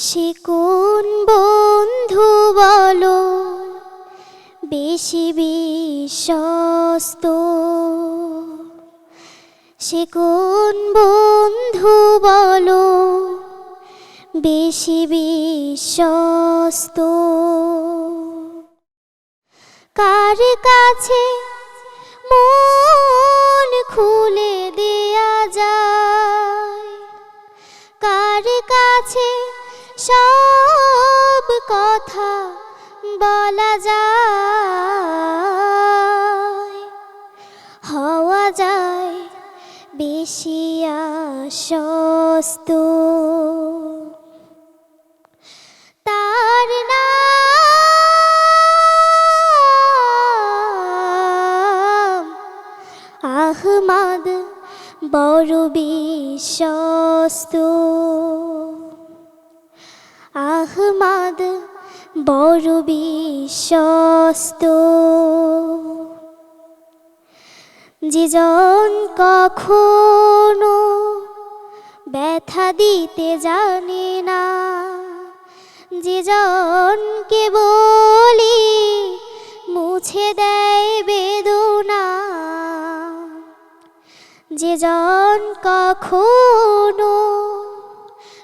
সে কোন বন্ধু বলো, বেশি বিশ্বস্ত। সে কোন বন্ধু বলো, বেশি বিশ্বস্ত। কার কাছে মন খুলে কথা বলা যায়। হওয়া যায় বেশি আশ্বস্ত। তার নাম আহমদ বড় বিশ্বস্ত। আহমদ বড় বিশ্বস্ত। যেজন কখনো ব্যথা দিতে জানে না। যেজনকে বলি, মুছে দেয় বেদনা। যেজন কখনো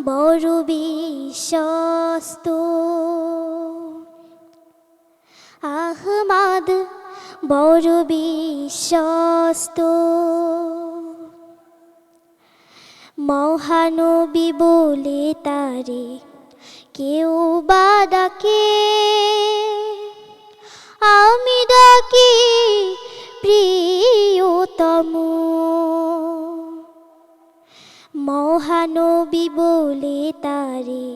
বড় বিশ্বস্ত। আহমদ বড় বিশ্বস্ত। মহানবী বলে তারে কেউ বা ডাকে। আমি ডাকি প্রিয়তম। মহানবী বলে তারে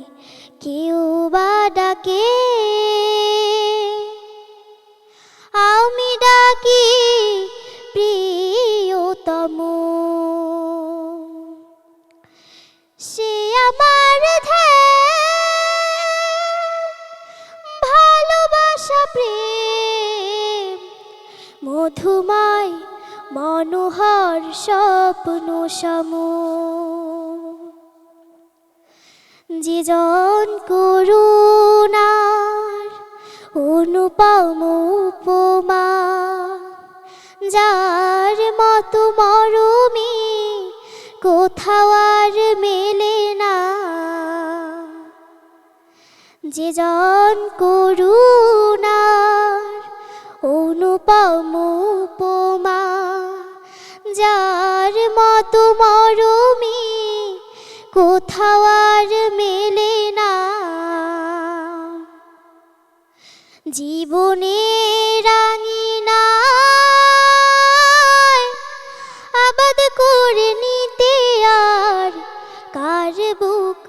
কেউ বা ডাকে। আমি ডাকি প্রিয়তম। সে আমার ভালোবাসা, প্রেম, মধুময়, মনোহর স্বপ্ন যেজন করুণার অনুপম উপমা, যার মতো মরমি কোথাও আর মেলে না। যেজন করুণার অনুপম উপমা, যার মতো মরমি কোথাও আর মেলে না। জীবনে রাঙিনা আবাদ করে নিতে আর কার বুক?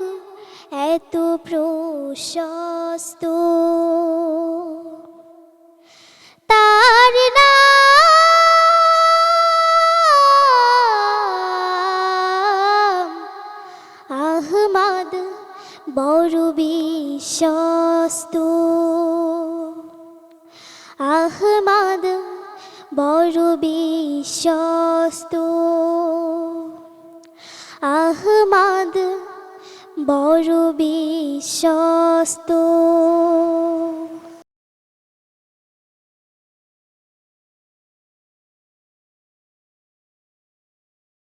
এত প্রশস্ত। তার বড় বিশ্বস্ত। আহমদ বড় বিশ্বস্ত। আহমদ বড় বিশ্বস্ত।